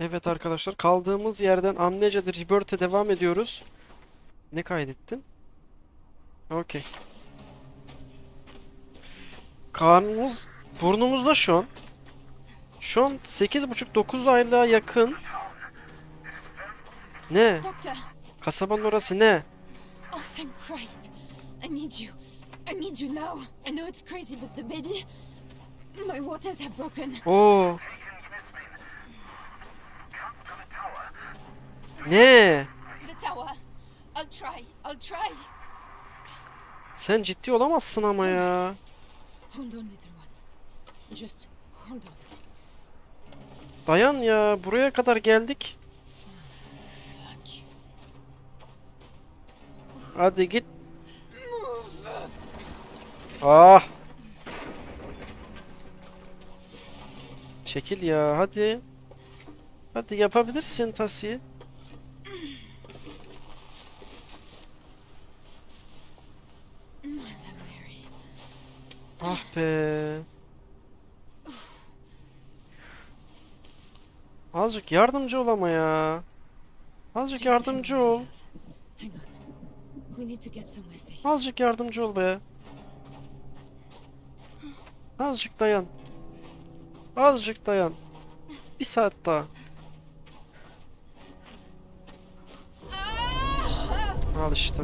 Evet arkadaşlar kaldığımız yerden Amnesia'da Rebirth'e devam ediyoruz. Ne kaydettin? Okey. Karnımız burnumuzda şu an. Şu an 8,5-9 aylığa yakın. Ne? Kasabanın orası ne? Oh, thank Christ! I need you. I need you now. I know it's crazy, but the baby. My waters have broken. Oo. Ne? The tower. I'll try. I'll try. Sen ciddi olamazsın ama ya. Hold on, little one. Just hold on. Dayan ya. Buraya kadar geldik. Fuck. Hadi git. Ah. Çekil ya hadi. Hadi yapabilirsin Tasi. Be. Azıcık yardımcı ol ama ya. Azıcık yardımcı ol. Azıcık yardımcı ol be. Azıcık dayan. Azıcık dayan. Bir saat daha. Al işte.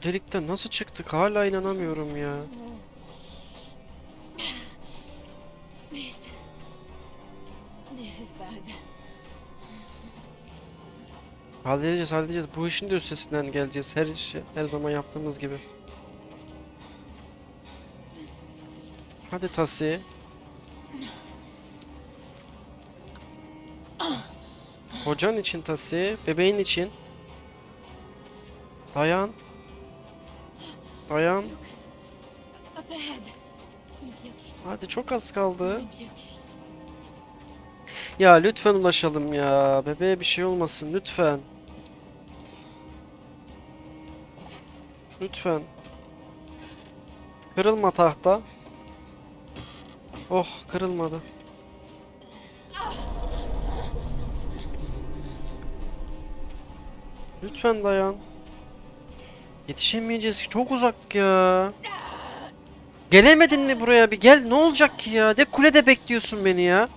Bu delikten nasıl çıktık hala inanamıyorum ya. This. This is bad. Halledeceğiz halledeceğiz. Bu işin de üstesinden geleceğiz. Her işi her zaman yaptığımız gibi. Hadi Tasi. Hocan için Tasi. Bebeğin için. Dayan. Dayan. Hadi çok az kaldı. Ya lütfen ulaşalım ya. Bebeğe bir şey olmasın lütfen. Lütfen. Kırılma tahta. Oh kırılmadı. Lütfen dayan. Yetişemeyeceğiz ki çok uzak ya. Gelemedin mi buraya bir gel ne olacak ki ya? De kulede bekliyorsun beni ya.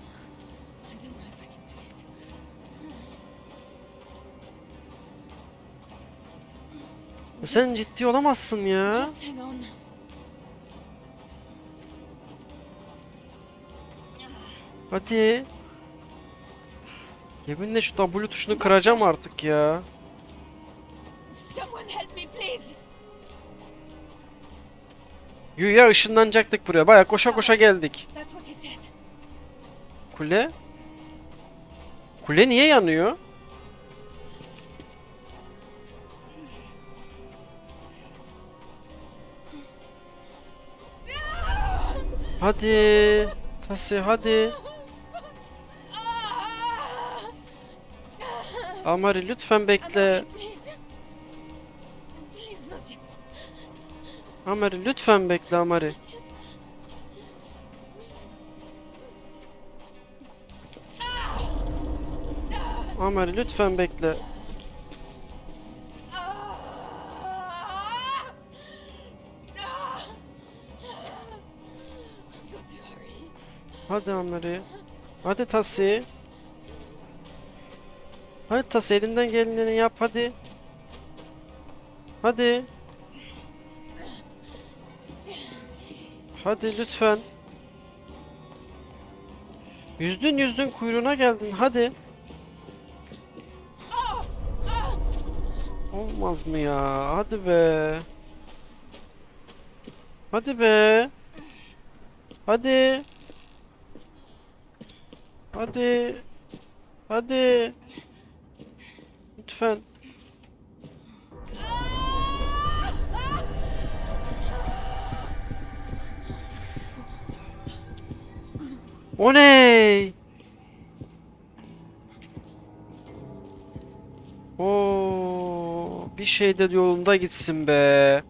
This. Sen ciddi olamazsın ya. Hadi. Yeminle şu W tuşunu kıracağım artık ya. Güya ışınlanacaktık buraya. Baya koşa koşa geldik. Kule? Kule niye yanıyor? Hadi. Tasi hadi. Amari lütfen bekle. Amari lütfen bekle Amari. Amari lütfen bekle. Hadi Amari. Hadi Tasi. Hadi Tasi elinden geleni yap hadi. Hadi. Hadi lütfen. Yüzdün yüzdün kuyruğuna geldin hadi. Olmaz mı ya? Hadi be. Hadi be. Hadi. Hadi. Hadi. Lütfen. O ne? Oo, bir şey de yolunda gitsin be.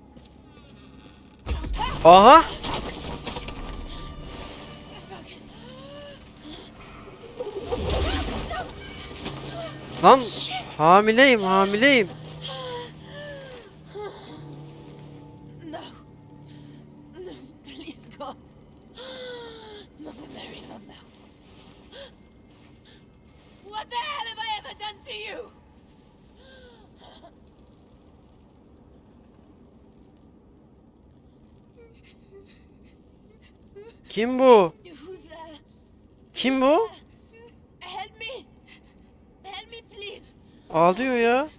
Aha! Lan hamileyim hamileyim. Kim bu? Kim bu? Help me! Help me, please! Ağlıyor ya.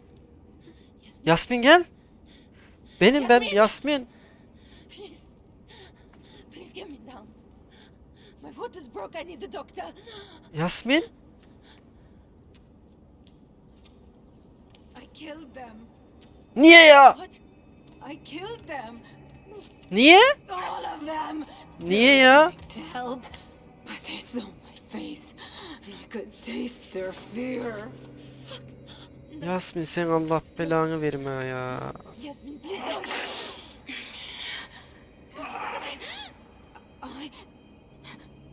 Yasmin gel. Benim ben Yasmin. Yasmin. please. Please get me down. My water's broke. I need the doctor. Yasmin. I killed them. Niye ya? What? I killed them. Niye? All of them. Niye ya? Yasmin sen Allah belanı verme ya. Yasmin, please don't. I,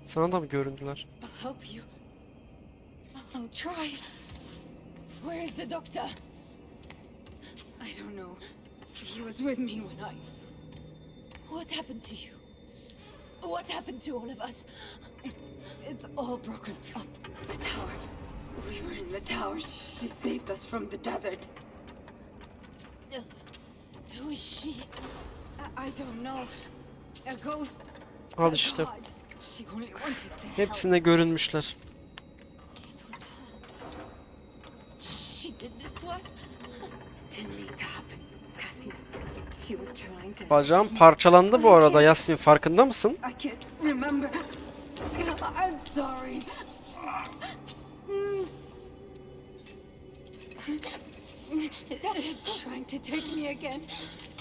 Sana da mı göründüler? Help you. I'll try. Where is the doctor? I don't know. He was with me when I. What happened to you? What happened to all of us? It's all broken up. The tower. We were in the tower. She saved us from the desert. Uh, Who is she? I, I don't know. A ghost. Al işte. god. She only wanted to help. Hepsine görünmüşler. It was her. She did this to us? It Bacağım parçalandı bu arada Yasmin farkında mısın?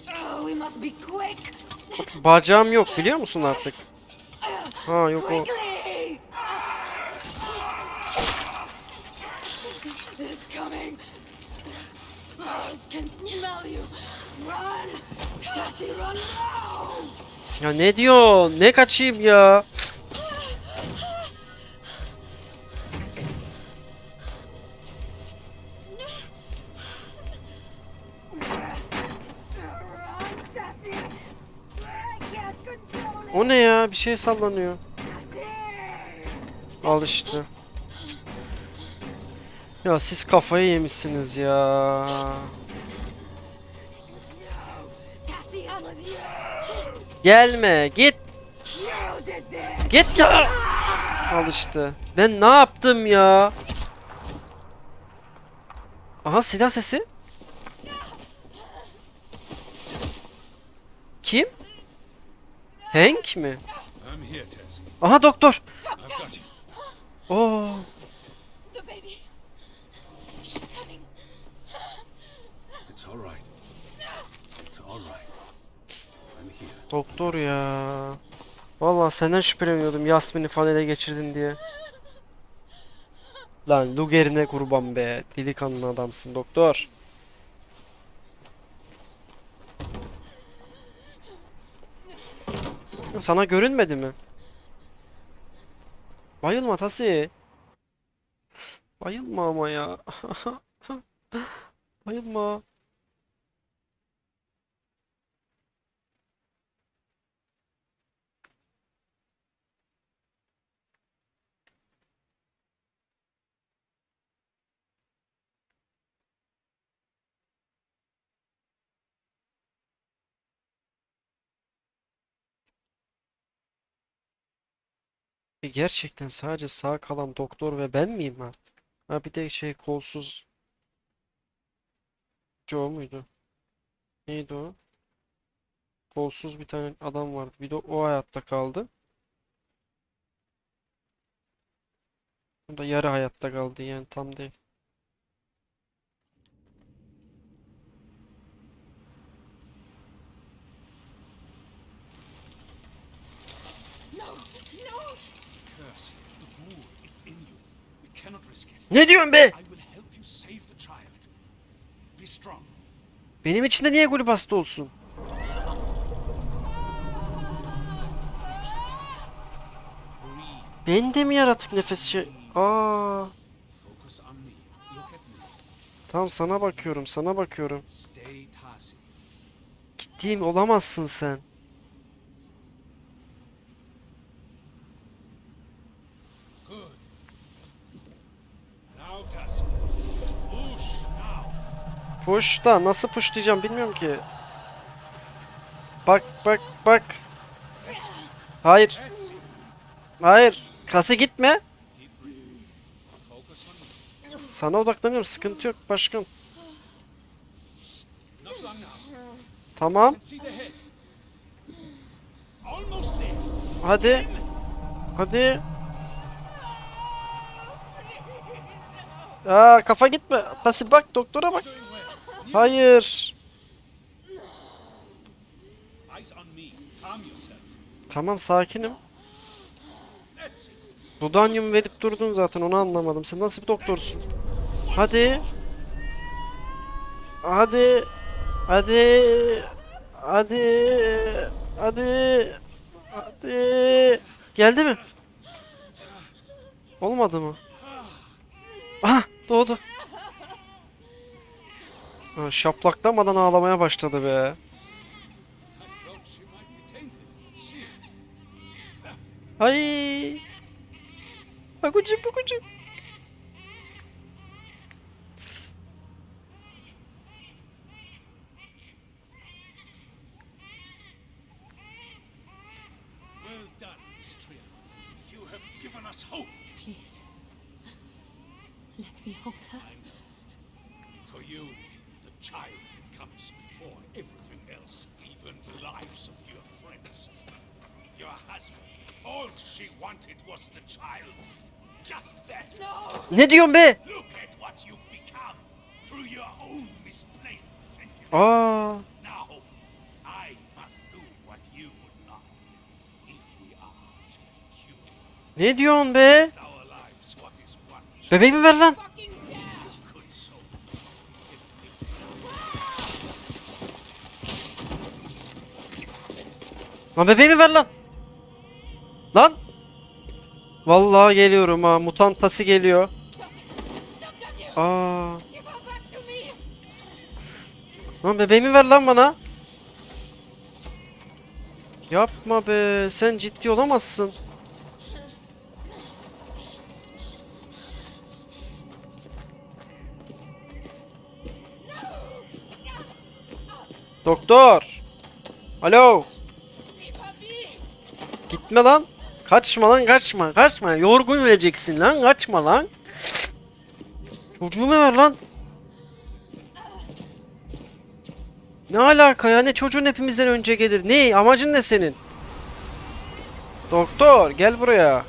Oh, we must be quick. Bacağım yok biliyor musun artık? Ha yok o. Ya ne diyor? Ne kaçayım ya? O ne ya? Bir şey sallanıyor. Al işte. Ya siz kafayı yemişsiniz ya. Gelme, git, git ya. Al işte. Ben ne yaptım ya? Aha silah sesi. Kim? Hank mi? Aha doktor. Oo. The baby. She's coming. It's all right. It's all right. I'm here. Doktor ya. Vallahi senden şüpheleniyordum Yasmin'i falan ele geçirdin diye. Lan Luger'ine kurban be. Delikanlı adamsın doktor. Sana görünmedi mi? Bayılma Tasi. Bayılma ama ya. Bayılma. Gerçekten sadece sağ kalan doktor ve ben miyim artık? Ha bir de şey kolsuz Joe muydu? Neydi o? Kolsuz bir tane adam vardı. Bir de o hayatta kaldı. O da yarı hayatta kaldı yani tam değil. Ne diyorsun be? Benim içinde niye kulüp hasta olsun? Ben de mi yaratık nefes şey? Aa. Tam sana bakıyorum, sana bakıyorum. Gittiğim olamazsın sen. Push nasıl pushlayacağım bilmiyorum ki. Bak bak bak. Hayır. Hayır. Kası gitme. Sana odaklanıyorum. Sıkıntı yok başkan. Tamam. Hadi. Hadi. Aa kafa gitme. Tasi bak doktora bak. Hayır. Tamam sakinim. Dudanyum verip durdun zaten onu anlamadım. Sen nasıl bir doktorsun? Hadi. Hadi. Hadi. Hadi. Hadi. Hadi. Geldi mi? Olmadı mı? Aha doğdu. Ha, şaplaklamadan ağlamaya başladı be. Ay. Us hope. Please. Let me hold her. For you, child comes before everything else, even the lives of your friends. Your husband, all she wanted was the child. Just that. No! Ne diyorsun be? Look at what you've become through your own misplaced sentiment. Aa. Now, I must do what you would not. If we are to be cured, Ne diyorsun be? Bebeğimi ver lan. Lan bebeğimi ver lan. Lan. Vallahi geliyorum ha. Mutant tası geliyor. Aa. Lan bebeğimi ver lan bana. Yapma be. Sen ciddi olamazsın. Doktor. Alo. Gitme lan. Kaçma lan kaçma. Kaçma. Yorgun öleceksin lan. Kaçma lan. Çocuğumu ver lan. Ne alaka ya? Ne çocuğun hepimizden önce gelir? Ne? Amacın ne senin? Doktor gel buraya.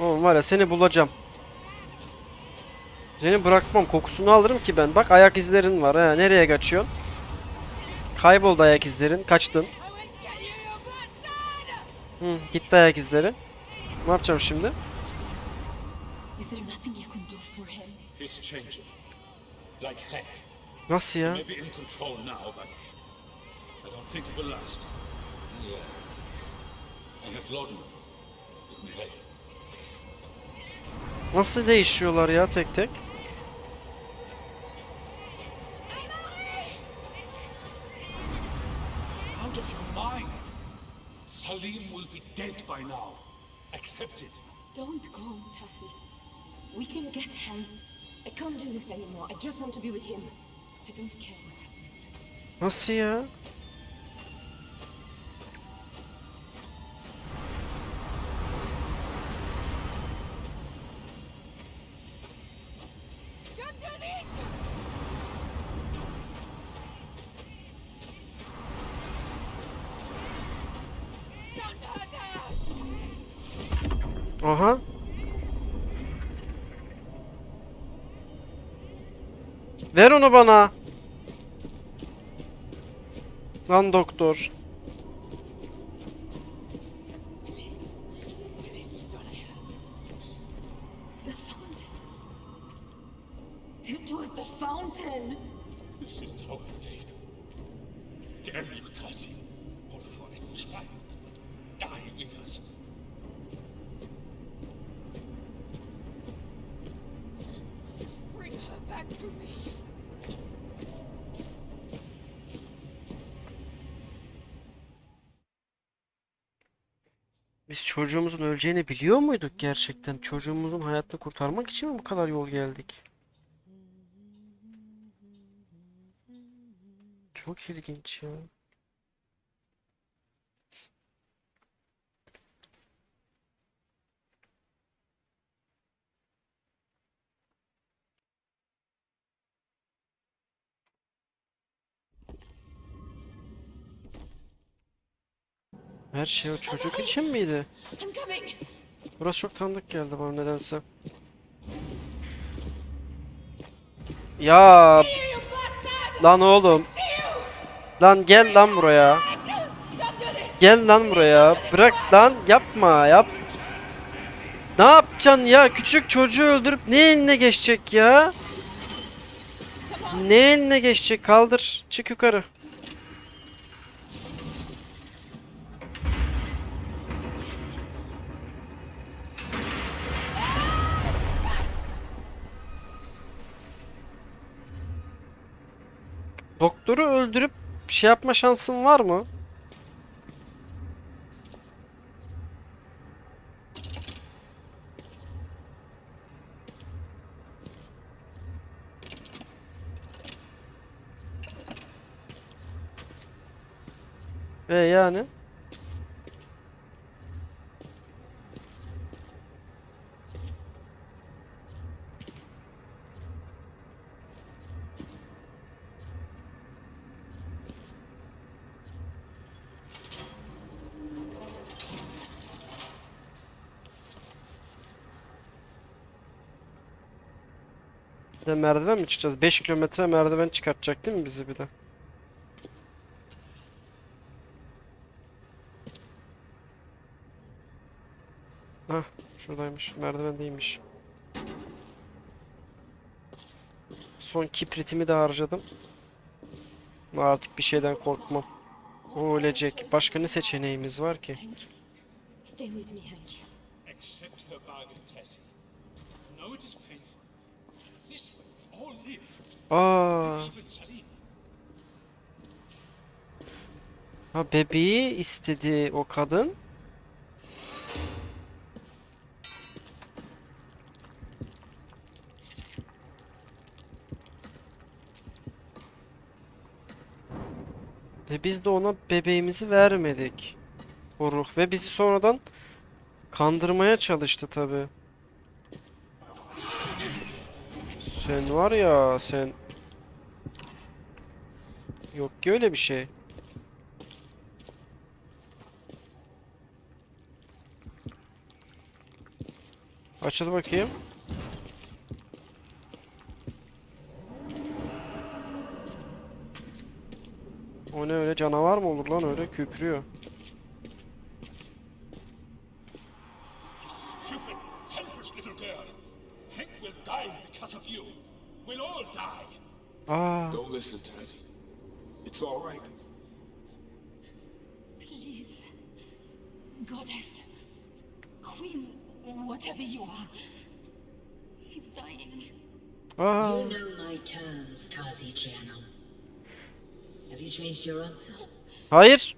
Oğlum var ya seni bulacağım. Seni bırakmam. Kokusunu alırım ki ben. Bak ayak izlerin var ha. Nereye kaçıyorsun? Kayboldu ayak izlerin. Kaçtın. Hı, gitti ayak izleri. Ne yapacağım şimdi? Is there nothing you can do for Nasıl ya? Don't do this! Don't hurt her! Aha. Ver onu bana. Lan doktor. Çocuğumuzun öleceğini biliyor muyduk gerçekten? Çocuğumuzun hayatını kurtarmak için mi bu kadar yol geldik? Çok ilginç ya. Her şey o çocuk için miydi? Burası çok tanıdık geldi bana nedense. Ya lan oğlum. Lan gel lan buraya. Gel lan buraya. Bırak lan yapma yap. Ne yapacaksın ya? Küçük çocuğu öldürüp ne eline geçecek ya? Ne eline geçecek? Kaldır. Çık yukarı. Doktoru öldürüp şey yapma şansın var mı? E yani? Bir de merdiven mi çıkacağız? 5 kilometre merdiven çıkartacak değil mi bizi bir de? Hah, şuradaymış. Merdiven değilmiş. Son kibritimi de harcadım. Artık bir şeyden korkmam. O ölecek. Başka ne seçeneğimiz var ki? Stay with me, Hank. Accept her bargain, Tessie. No, it is painful. Aa, ha bebeği istedi o kadın. Ve biz de ona bebeğimizi vermedik. O ruh ve bizi sonradan kandırmaya çalıştı tabi. Sen var ya sen Yok ki öyle bir şey. Açıl bakayım. O ne öyle canavar mı olur lan öyle kükrüyor. Aa. You know my terms, Tazi Giano. Have you changed your answer? Hayır.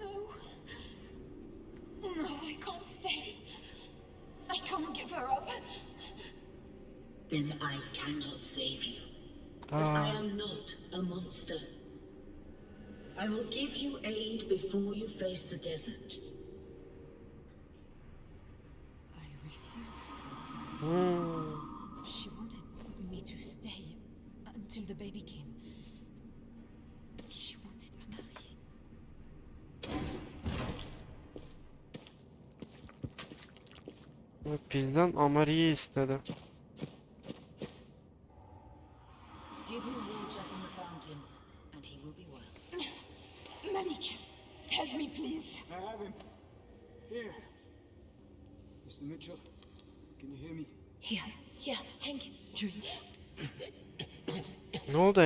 No. No, I can't stay. I can't give her up. Then I cannot save you. But ah. I am not a monster. I will give you aid before you face the desert. She wanted me to stay until the baby came. She wanted Amari. Bizden Amari'yi istedi. Give him water from the fountain, and he will be well. Malik, help me, please. I have him. Here. Mr. Mitchell, can you hear me? Here, here, Hank, drink. Ne oldu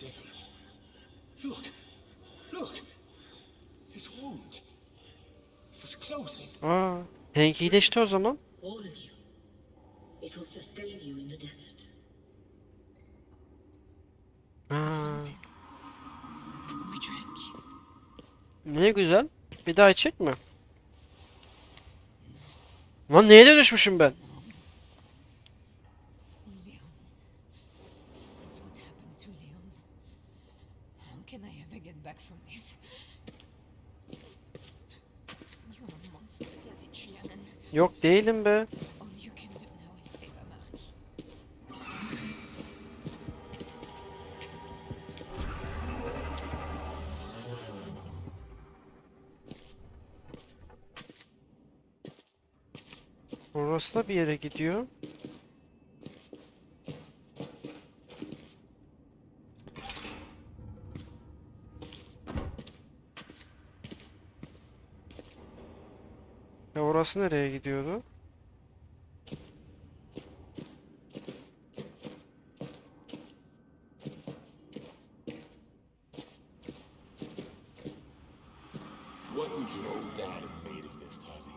devil. Look. Look. His wound. It was closing. Aa, Hank iyileşti o zaman. All of you. It will sustain you in the desert. Aa. Ne güzel. Bir daha içecek mi? Lan neye dönüşmüşüm ben? Leon. That's what happened to Leon. How can I ever get back from this? You're a monster, Desi Trianon. Yok değilim be. Da bir yere gidiyor. Ya orası nereye gidiyordu? What would your old dad have made of this, Tazi?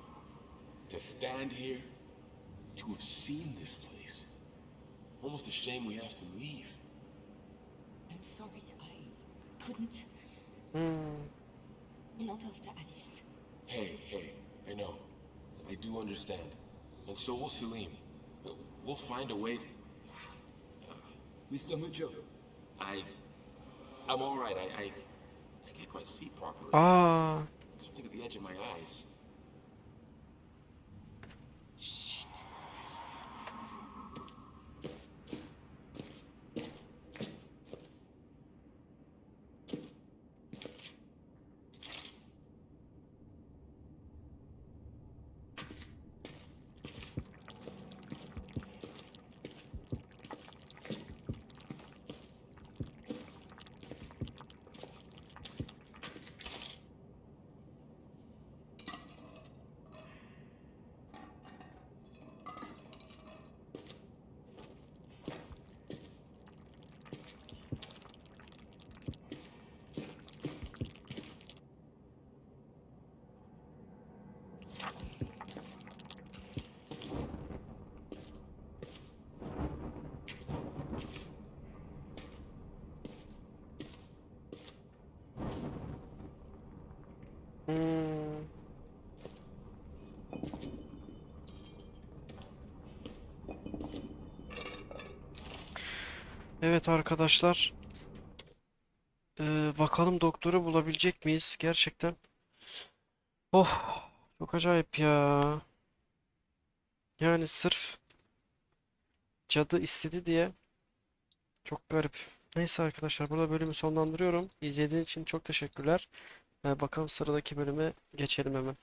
To stand here, to have seen this place. Almost a shame we have to leave. I'm sorry, I couldn't. Hmm. Not after Alice. Hey, hey, I know. I do understand. And so will Selim. We'll find a way to... Mr. Mitchell, I... I'm alright. I, I... I can't quite see properly. Aa, Something at the edge of my eyes. Evet arkadaşlar. Ee, bakalım doktoru bulabilecek miyiz gerçekten? Oh, çok acayip ya. Yani sırf cadı istedi diye çok garip. Neyse arkadaşlar burada bölümü sonlandırıyorum. İzlediğiniz için çok teşekkürler. Ee, bakalım sıradaki bölüme geçelim hemen.